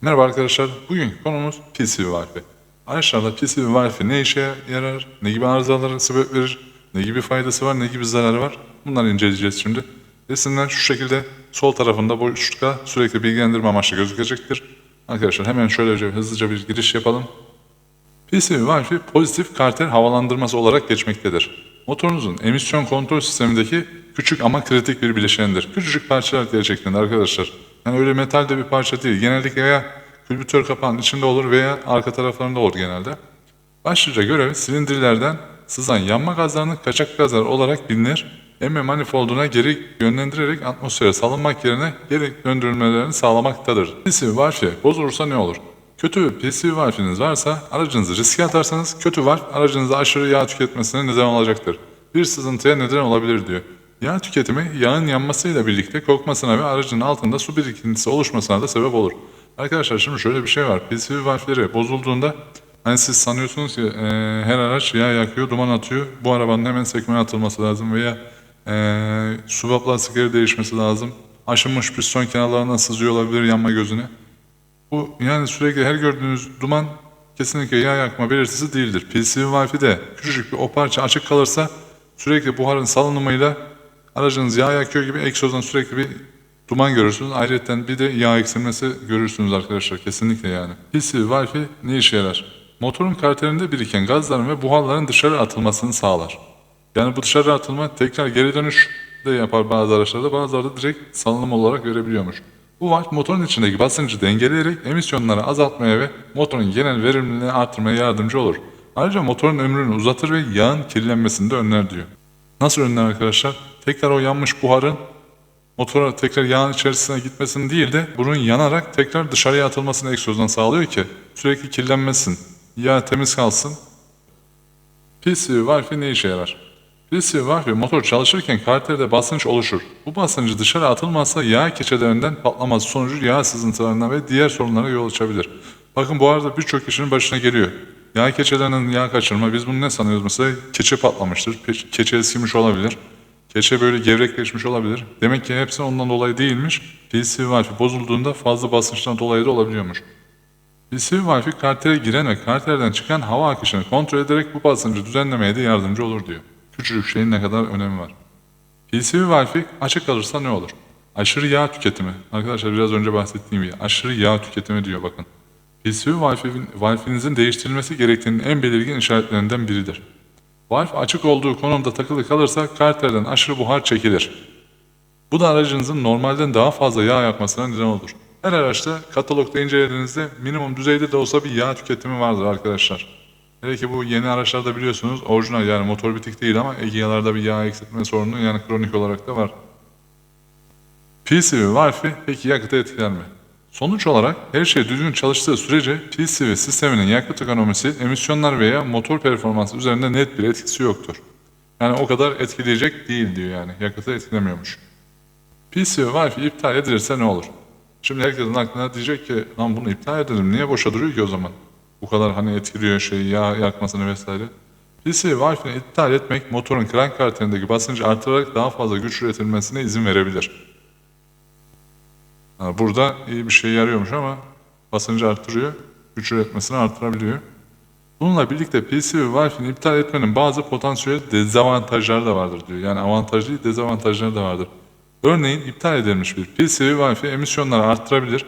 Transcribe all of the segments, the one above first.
Merhaba arkadaşlar. Bugünkü konumuz PCB Wi-Fi. PCB Wi-Fi ne işe yarar, ne gibi arızalara sebep verir, ne gibi faydası var, ne gibi zararı var bunları inceleyeceğiz şimdi. Resimler şu şekilde sol tarafında boşlukta sürekli bilgilendirme amaçlı gözükecektir. Arkadaşlar hemen şöylece hızlıca bir giriş yapalım. PCB Wi-Fi pozitif karter havalandırması olarak geçmektedir. Motorunuzun emisyon kontrol sistemindeki küçük ama kritik bir bileşendir. Küçücük parçalar gerçekten arkadaşlar. Yani öyle metalde bir parça değil. Genellikle ya külbütör kapağının içinde olur veya arka taraflarında olur genelde. Başlıca görevi silindirlerden sızan yanma gazlarının kaçak gazlar olarak bilinir. Emme manifolduna geri yönlendirerek atmosfere salınmak yerine geri döndürülmelerini sağlamaktadır. PCB Wi-Fi bozulursa ne olur? Kötü PCB Wi-Fi'niz varsa aracınızı riske atarsanız kötü Wi-Fi aracınızda aşırı yağ tüketmesine neden olacaktır. Bir sızıntıya neden olabilir diyor. Yağ tüketimi yağın yanmasıyla birlikte kokmasına ve aracın altında su birikintisi oluşmasına da sebep olur. Arkadaşlar şimdi şöyle bir şey var. PCB Wi-Fi'leri bozulduğunda hani siz sanıyorsunuz ki e, her araç yağ yakıyor, duman atıyor. Bu arabanın hemen sekmeye atılması lazım veya e, subap lastikleri değişmesi lazım. Aşınmış piston kenarlarından sızıyor olabilir yanma gözüne. Bu yani sürekli her gördüğünüz duman kesinlikle yağ yakma belirtisi değildir. PCB Wi-Fi'de küçücük bir o parça açık kalırsa sürekli buharın salınımıyla aracınız yağ yakıyor gibi egzozdan sürekli bir duman görürsünüz. Ayrıca bir de yağ eksilmesi görürsünüz arkadaşlar kesinlikle yani. PCB Wi-Fi ne işe yarar? Motorun karterinde biriken gazların ve buharların dışarı atılmasını sağlar. Yani bu dışarı atılma tekrar geri dönüş de yapar bazı araçlarda bazıları da direkt salınım olarak görebiliyormuş. Bu valve motorun içindeki basıncı dengeleyerek emisyonları azaltmaya ve motorun genel verimliliğini artırmaya yardımcı olur. Ayrıca motorun ömrünü uzatır ve yağın kirlenmesini de önler diyor. Nasıl önler arkadaşlar? Tekrar o yanmış buharın motora tekrar yağın içerisine gitmesini değil de bunun yanarak tekrar dışarıya atılmasını egzozdan sağlıyor ki sürekli kirlenmesin, yağ temiz kalsın. PCB Wi-Fi ne işe yarar? PCB Wi-Fi motor çalışırken karterde basınç oluşur. Bu basıncı dışarı atılmazsa yağ keçelerinden patlaması sonucu yağ sızıntılarına ve diğer sorunlara yol açabilir. Bakın bu arada birçok kişinin başına geliyor. Yağ keçelerinin yağ kaçırma, biz bunu ne sanıyoruz mesela? Keçe patlamıştır, keçe eskimiş olabilir. Keçe böyle gevrekleşmiş olabilir. Demek ki hepsi ondan dolayı değilmiş. PCB Wi-Fi bozulduğunda fazla basınçtan dolayı da olabiliyormuş. PCB Wi-Fi kartere giren ve karterden çıkan hava akışını kontrol ederek bu basıncı düzenlemeye de yardımcı olur diyor. Küçücük şeyin ne kadar önemi var. PCB Wi-Fi açık kalırsa ne olur? Aşırı yağ tüketimi. Arkadaşlar biraz önce bahsettiğim gibi aşırı yağ tüketimi diyor bakın. PCB Wi-Fi'nin Wi-Fi'nizin değiştirilmesi gerektiğinin en belirgin işaretlerinden biridir. Wi-Fi açık olduğu konumda takılı kalırsa karterden aşırı buhar çekilir. Bu da aracınızın normalden daha fazla yağ yakmasına neden olur. Her araçta katalogda incelediğinizde minimum düzeyde de olsa bir yağ tüketimi vardır arkadaşlar. Hele ki bu yeni araçlarda biliyorsunuz orijinal yani motor bitik değil ama Egea'larda bir yağ eksiltme sorunu yani kronik olarak da var. PCB Wi-Fi peki yakıtı etkiler mi? Sonuç olarak her şey düzgün çalıştığı sürece PCB sisteminin yakıt ekonomisi, emisyonlar veya motor performansı üzerinde net bir etkisi yoktur. Yani o kadar etkileyecek değil diyor yani yakıtı etkilemiyormuş. PCB Wi-Fi iptal edilirse ne olur? Şimdi herkesin aklına diyecek ki lan bunu iptal edelim niye boşa duruyor ki o zaman? Bu kadar hani etkiliyor şey yağ yakmasını vesaire. PCB Wi-Fi'ni iptal etmek motorun krank karterindeki basıncı artırarak daha fazla güç üretilmesine izin verebilir. Ha, burada iyi bir şey yarıyormuş ama basıncı artırıyor, güç üretmesini artırabiliyor. Bununla birlikte PCB Wi-Fi'ni iptal etmenin bazı potansiyel dezavantajları da vardır diyor. Yani avantajlı değil, dezavantajları da vardır. Örneğin iptal edilmiş bir PCB Wi-Fi emisyonları arttırabilir.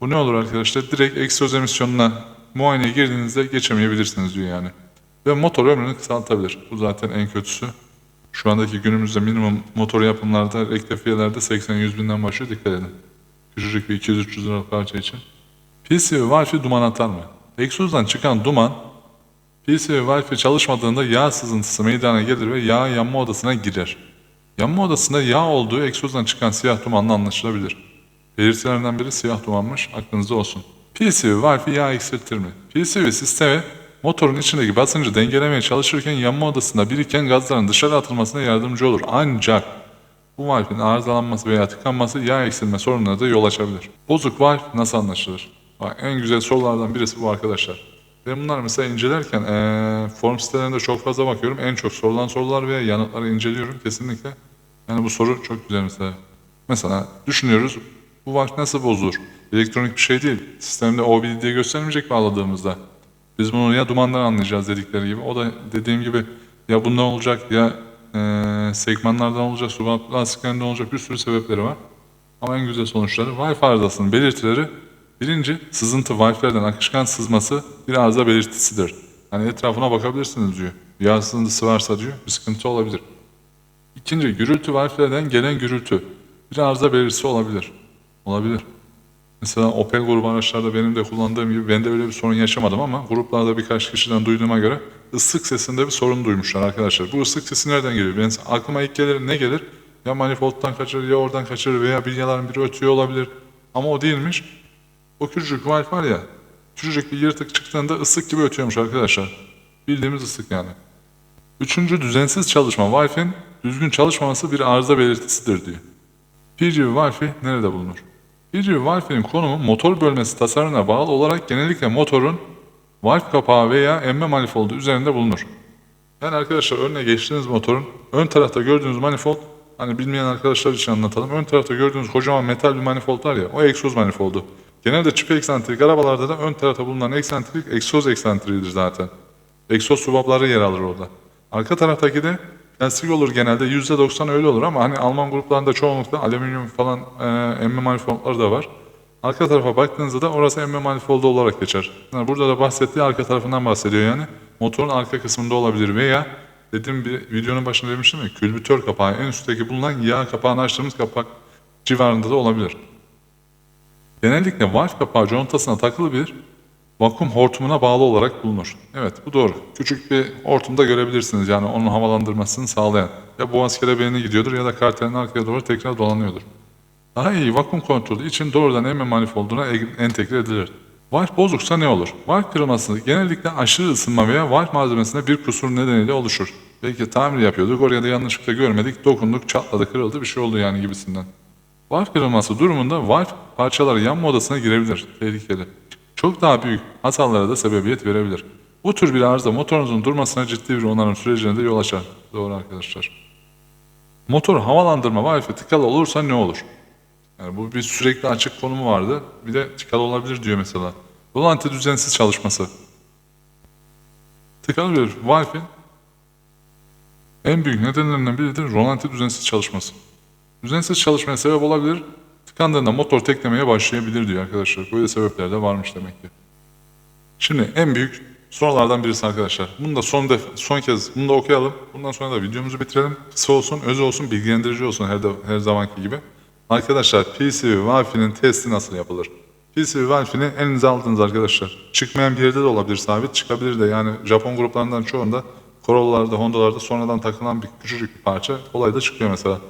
Bu ne olur arkadaşlar? Direkt egzoz emisyonuna muayeneye girdiğinizde geçemeyebilirsiniz diyor yani. Ve motor ömrünü kısaltabilir. Bu zaten en kötüsü. Şu andaki günümüzde minimum motor yapımlarda, rektifiyelerde 80-100 binden başlıyor. Dikkat edin. Küçücük bir 200-300 lira parça için. PCB Wi-Fi duman atar mı? Egzozdan çıkan duman PCB Wi-Fi çalışmadığında yağ sızıntısı meydana gelir ve yağ yanma odasına girer. Yanma odasında yağ olduğu egzozdan çıkan siyah dumanla anlaşılabilir. Belirtilerinden biri siyah dumanmış, aklınızda olsun. PCB Wi-Fi yağ eksiltir mi? PCB sistemi motorun içindeki basıncı dengelemeye çalışırken yanma odasında biriken gazların dışarı atılmasına yardımcı olur. Ancak bu valfin arızalanması veya tıkanması yağ eksilme sorunlarına da yol açabilir. Bozuk valf nasıl anlaşılır? Bak, en güzel sorulardan birisi bu arkadaşlar. Ben bunları mesela incelerken eee form sitelerinde çok fazla bakıyorum. En çok sorulan sorular veya yanıtları inceliyorum kesinlikle. Yani bu soru çok güzel mesela. Mesela düşünüyoruz bu valf nasıl bozulur? Elektronik bir şey değil. Sistemde OBD diye göstermeyecek bağladığımızda. Biz bunu ya dumandan anlayacağız dedikleri gibi. O da dediğim gibi ya bundan olacak ya eee segmentlerden olacak, subap lastiklerinden olacak bir sürü sebepleri var. Ama en güzel sonuçları Wi-Fi arızasının belirtileri birinci sızıntı Wi-Fi'lerden akışkan sızması bir arıza belirtisidir. Hani etrafına bakabilirsiniz diyor. Yağ sızıntısı varsa diyor bir sıkıntı olabilir. İkinci gürültü Wi-Fi'lerden gelen gürültü bir arıza belirtisi olabilir. Olabilir. Mesela Opel grubu araçlarda benim de kullandığım gibi ben de öyle bir sorun yaşamadım ama gruplarda birkaç kişiden duyduğuma göre ıslık sesinde bir sorun duymuşlar arkadaşlar. Bu ıslık sesi nereden geliyor? Ben aklıma ilk gelir ne gelir? Ya manifoldtan kaçırır ya oradan kaçırır veya bilyaların biri ötüyor olabilir. Ama o değilmiş. O küçücük valf var ya, küçücük bir yırtık çıktığında ıslık gibi ötüyormuş arkadaşlar. Bildiğimiz ıslık yani. Üçüncü düzensiz çalışma. Wi-Fi'nin düzgün çalışmaması bir arıza belirtisidir diyor. PGV Wi-Fi nerede bulunur? PGV Wi-Fi'nin konumu motor bölmesi tasarımına bağlı olarak genellikle motorun valve kapağı veya emme manifoldu üzerinde bulunur. Yani arkadaşlar önüne geçtiğiniz motorun ön tarafta gördüğünüz manifold hani bilmeyen arkadaşlar için anlatalım. Ön tarafta gördüğünüz kocaman metal bir manifold var ya o egzoz manifoldu. Genelde çift eksantrik arabalarda da ön tarafta bulunan eksantrik egzoz eksantriğidir zaten. Egzoz subapları yer alır orada. Arka taraftaki de plastik olur genelde %90 öyle olur ama hani Alman gruplarında çoğunlukla alüminyum falan e, emme manifoldları da var. Arka tarafa baktığınızda da orası emme manifoldu olarak geçer. Yani burada da bahsettiği arka tarafından bahsediyor yani. Motorun arka kısmında olabilir veya dediğim bir videonun başında demiştim ya külbütör kapağı en üstteki bulunan yağ kapağını açtığımız kapak civarında da olabilir. Genellikle valve kapağı contasına takılı bir vakum hortumuna bağlı olarak bulunur. Evet bu doğru. Küçük bir hortumda görebilirsiniz yani onun havalandırmasını sağlayan. Ya boğaz kelebeğine gidiyordur ya da kartelin arkaya doğru tekrar dolanıyordur. Daha iyi vakum kontrolü için doğrudan emme manifolduna entegre edilir. Valve bozuksa ne olur? Valve kırılması genellikle aşırı ısınma veya valve malzemesinde bir kusur nedeniyle oluşur. Belki tamir yapıyorduk, oraya da yanlışlıkla görmedik, dokunduk, çatladı, kırıldı, bir şey oldu yani gibisinden. Valve kırılması durumunda valve parçaları yanma odasına girebilir. Tehlikeli. Çok daha büyük hatalara da sebebiyet verebilir. Bu tür bir arıza motorunuzun durmasına ciddi bir onarım sürecine de yol açar. Doğru arkadaşlar. Motor havalandırma valfi tıkalı olursa ne olur? Yani bu bir sürekli açık konumu vardı. Bir de tıkalı olabilir diyor mesela. Dolanti düzensiz çalışması. Tıkalı bir valfin en büyük nedenlerinden biridir rolanti düzensiz çalışması. Düzensiz çalışmaya sebep olabilir. Tıkandığında motor teklemeye başlayabilir diyor arkadaşlar. Böyle sebepler de varmış demek ki. Şimdi en büyük sorulardan birisi arkadaşlar. Bunu da son def son kez bunu da okuyalım. Bundan sonra da videomuzu bitirelim. Kısa olsun, öz olsun, bilgilendirici olsun her, her zamanki gibi. Arkadaşlar PCV Wi-Fi'nin testi nasıl yapılır? PCV Wi-Fi'ni elinize aldınız arkadaşlar. Çıkmayan bir yerde de olabilir sabit, çıkabilir de. Yani Japon gruplarından çoğunda Corolla'larda, Honda'larda sonradan takılan bir küçücük bir parça kolay da çıkıyor mesela.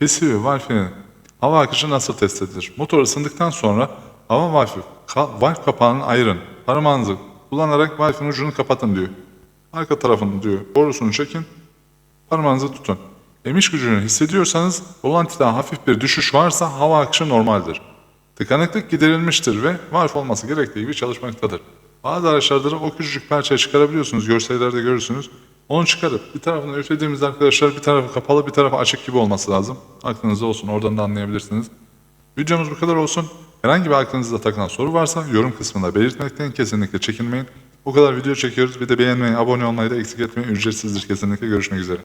PCV Wi-Fi'nin hava akışı nasıl test edilir? Motor ısındıktan sonra hava Wi-Fi, ka- valve kapağını ayırın. Parmağınızı kullanarak Wi-Fi'nin ucunu kapatın diyor. Arka tarafını diyor, borusunu çekin, parmağınızı tutun. Emiş gücünü hissediyorsanız volantide hafif bir düşüş varsa hava akışı normaldir. Tıkanıklık giderilmiştir ve valve olması gerektiği gibi çalışmaktadır. Bazı araçlarda da o küçücük parçayı çıkarabiliyorsunuz. Görsellerde görürsünüz. Onu çıkarıp bir tarafını üflediğimiz arkadaşlar bir tarafı kapalı bir tarafı açık gibi olması lazım. Aklınızda olsun oradan da anlayabilirsiniz. Videomuz bu kadar olsun. Herhangi bir aklınızda takılan soru varsa yorum kısmında belirtmekten kesinlikle çekinmeyin. Bu kadar video çekiyoruz. Bir de beğenmeyi, abone olmayı da eksik etmeyin. Ücretsizdir kesinlikle. Görüşmek üzere.